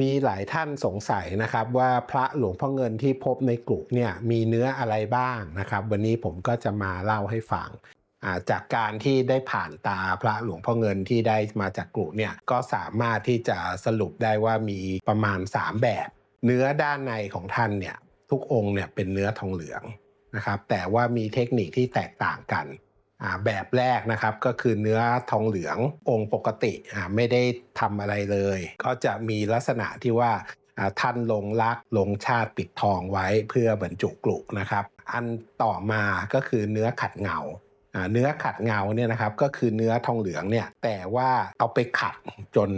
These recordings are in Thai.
มีหลายท่านสงสัยนะครับว่าพระหลวงพ่อเงินที่พบในกลุ่มเนี่ยมีเนื้ออะไรบ้างนะครับ วันนี้ผมก็จะมาเล่าให้ฟังจากการที่ได้ผ่านตาพระหลวงพ่อเงินที่ได้มาจากกลุ่มเนี่ยก็สามารถที่จะสรุปได้ว่ามีประมาณ 3 แบบ เนื้อด้านในของท่านเนี่ยทุกองค์เนี่ยเป็นเนื้อทองเหลืองนะครับแต่ว่ามีเทคนิคที่แตกต่างกัน แบบแรกนะครับก็คือเนื้อทองเหลืององค์ปกติไม่ได้ทำอะไรเลย ก็จะมีลักษณะที่ว่าท่านลงลักลงชาติปิดทองไว้เพื่อบรรจุกลุนะครับ อันต่อมาก็คือเนื้อขัดเงาเนื้อขัดเงาเนี่ยนะครับก็คือเนื้อทองเหลืองเนี่ยแต่ว่าเอาไปขัดจน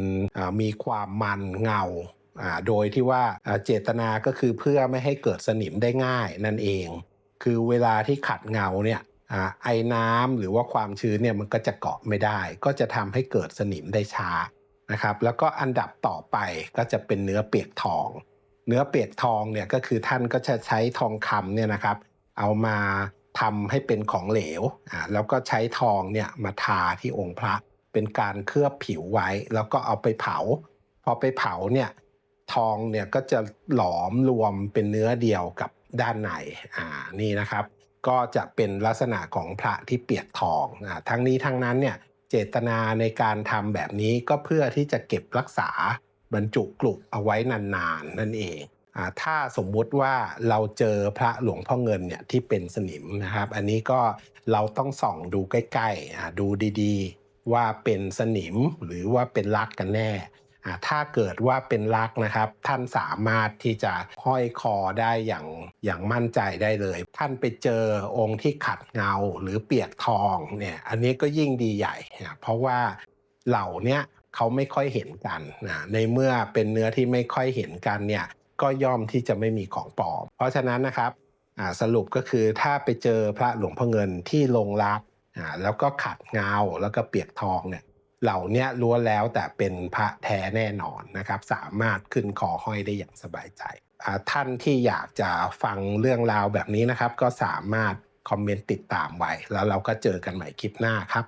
มีความมันเงาโดยที่ว่าเจตนาก็คือเพื่อไม่ให้เกิดสนิมได้ง่ายนั่นเอง คือเวลาที่ขัดเงาเนี่ย ไอ้น้ำหรือว่าความชื้นเนี่ยมันก็จะเกาะไม่ได้ ก็จะทำให้เกิดสนิมได้ช้านะครับแล้วก็อันดับต่อไปก็จะเป็นเนื้อเปียกทอง เนื้อเปียกทองเนี่ยก็คือท่านก็จะใช้ทองคำเนี่ยนะครับ เอามาทำให้เป็นของเหลวอ่าแล้วก็ใช้ทองเนี่ยมาทาที่องค์พระ เป็นการเคลือบผิวไว้ แล้วก็เอาไปเผา พอไปเผาเนี่ยทองเนี่ยก็จะหลอมรวมเป็นเนื้อเดียวกับด้านในอ่านี่นะครับ ก็จะเป็นลักษณะของพระที่เปียกทองอ่าทั้งนี้ทั้งนั้นเนี่ยเจตนาในการทำแบบนี้ก็เพื่อที่จะเก็บรักษาบรรจุกลุเอาไว้นานๆนั่นเองถ้าสมมุติว่าเราเจอพระหลวงพ่อเงินเนี่ยที่เป็นสนิมนะครับ อันนี้ก็เราต้องส่องดูใกล้ๆดูดีๆ ว่าเป็นสนิมหรือว่าเป็นลักกันแน่ ถ้าเกิดว่าเป็นลักนะครับ ท่านสามารถที่จะห้อยคอได้อย่างอย่างมั่นใจได้เลย ท่านไปเจอองค์ที่ขัดเงาหรือเปียกทองเนี่ยอันนี้ก็ยิ่งดีใหญ่ เพราะว่าเหล่านี้เขาไม่ค่อยเห็นกันนะในเมื่อเป็นเนื้อที่ไม่ค่อยเห็นกันเนี่ยก็ย่อมที่จะไม่มีของปลอม เพราะฉะนั้นนะครับสรุปก็คือถ้าไปเจอพระหลวงพ่อเงินที่ลงรักแล้วก็ขัดเงาแล้วก็เปียกทองเนี่ย เหล่านี้ล้วนแล้วแต่เป็นพระแท้แน่นอนนะครับ สามารถขึ้นคอห้อยได้อย่างสบายใจ ท่านที่อยากจะฟังเรื่องราวแบบนี้นะครับ ก็สามารถคอมเมนต์ติดตามไว้ แล้วเราก็เจอกันใหม่คลิปหน้าครับ